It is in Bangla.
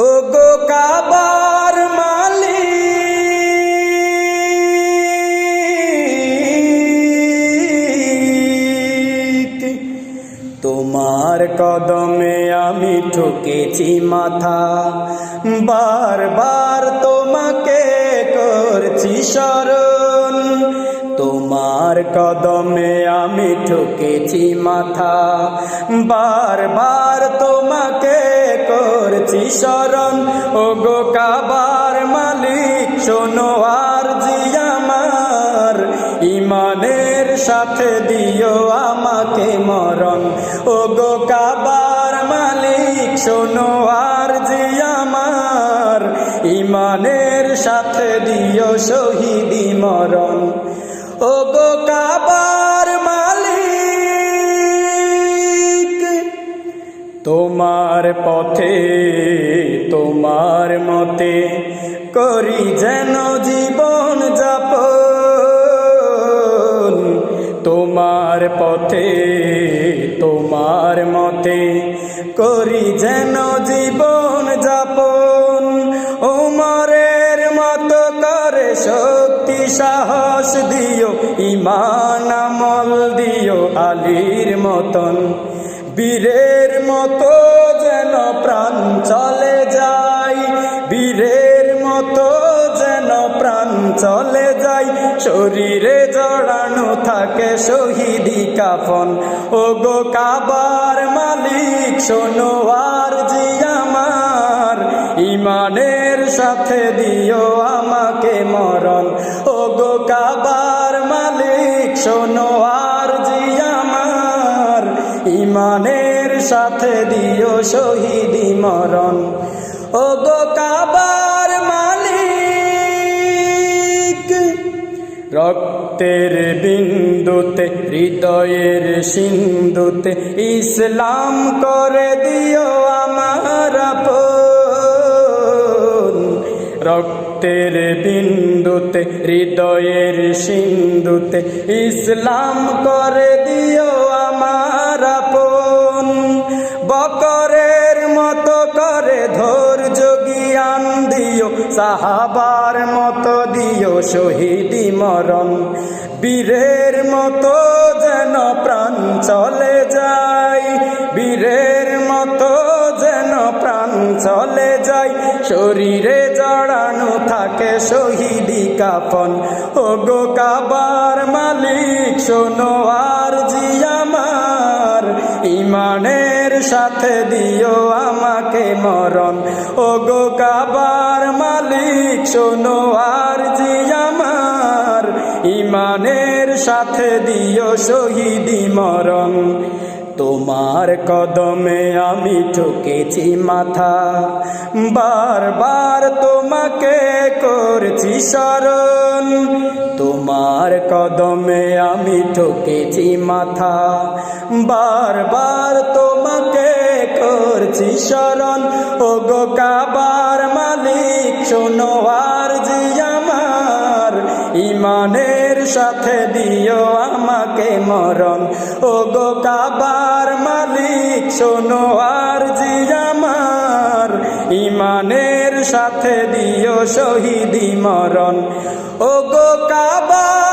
ও গো কাবার মালিক, তোমার কদমে আমি ঠকেছি মাথা, বারবার তোমাকে করছি স্মরণ তোমার কদমে আমি ঠকেছি মাথা, বারবার তোমাকে করছি স্মরণ ও গো কাবার মালিক, শোনো আর আমার। ইমানের সাথে দিও আমাকে মরণ। ও গো কাবার মালিক, শোনো আর আমার। ইমানের সাথে দিও শহীদি মরণ। ও গো কাবার তোমার পথে, তোমার মতে করি যেন জীবন যাপন। তোমার পথে, তোমার মতে করি যেন জীবন যাপন। ওমরের মতো করে শক্তি, সাহস দিও ইমান আমল দিও, আলীর মতন। বীরের মতো যেন প্রাণ চলে যায়, বীরের মতো যেন প্রাণ চলে যায়। শরীরে জড়ানো থাকে শহীদি কাফন। ও গো কাবার মালিক, শোনো আর জি আমার। ইমানের সাথে দিও আমাকে মরণ। ও গো কাবার মালিক, শোনো সাথে দিও শহীদি মরণ। ও গো কাবার মালিক, রক্তের বিন্দুতে, হৃদয়ের সিন্ধুতে ইসলাম করে দিও আমার রক্তের বিন্দুতে, হৃদয়ের সিন্ধুতে ইসলাম করে দিও আমার আপন। বকরের মতো করে ধৈর্য জ্ঞান দিও, সাহাবার মতো দিও শহীদি মরণ। বীরের মতো যেন প্রাণ চলে যায়, বীরের মতো যেন প্রাণ চলে যায়, শরীরে জড়ানো থাকে শহীদি কাপন ও গো কাবার মালিক, শোনো আর জি আমার, ইমানের সাথে দিও আমাকে মরণ। ও গো কাবার মালিক, শোনো আর জি আমার। ইমানের সাথে দিও শহীদি মরণ। তোমার কদমে আমি ঠকেছি মাথা। বারবার তোমাকে করছি স্মরণ। তোমার কদমে আমি ঠকেছি মাথা। বারবার তোমাকে করছি স্মরণ। ও গো কাবার মালিক, শোনো আর জি আমার। ইমানের সাথে দিও আমাকে মরণ। ও গো কাবার মালিক, শোনো আর জি আমার। ইমানের সাথে দিও শহীদি মরণ। ও গো কাবার